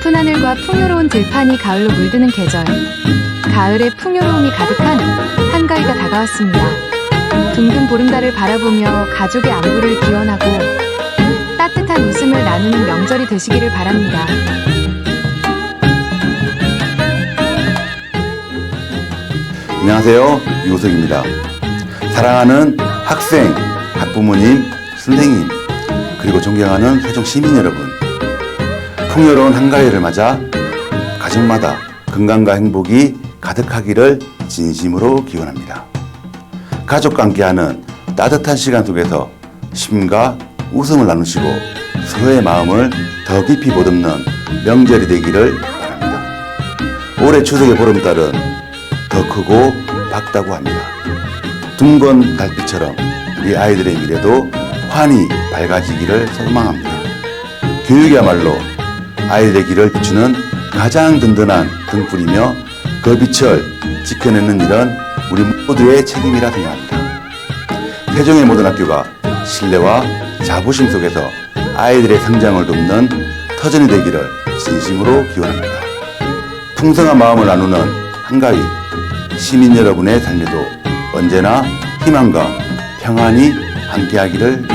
높은 하늘과 풍요로운 들판이 가을로 물드는 계절. 가을의 풍요로움이 가득한 한가위가 다가왔습니다. 둥근 보름달을 바라보며 가족의 안부를 기원하고 따뜻한 웃음을 나누는 명절이 되시기를 바랍니다. 안녕하세요. 유호석입니다. 사랑하는 학생, 학부모님, 선생님, 그리고 존경하는 세종 시민 여러분. 풍요로운 한가위를 맞아 가정마다 건강과 행복이 가득하기를 진심으로 기원합니다. 가족과 함께하는 따뜻한 시간 속에서 쉼과 웃음을 나누시고 서로의 마음을 더 깊이 보듬는 명절이 되기를 바랍니다. 올해 추석의 보름달은 더 크고 밝다고 합니다. 둥근 달빛처럼 우리 아이들의 미래도 환히 밝아지기를 소망합니다. 교육이야말로 아이들의 길을 비추는 가장 든든한 등불이며 그 빛을 지켜내는 일은 우리 모두의 책임이라 생각합니다. 세종의 모든 학교가 신뢰와 자부심 속에서 아이들의 성장을 돕는 터전이 되기를 진심으로 기원합니다. 풍성한 마음을 나누는 한가위 시민 여러분의 삶에도 언제나 희망과 평안이 함께하기를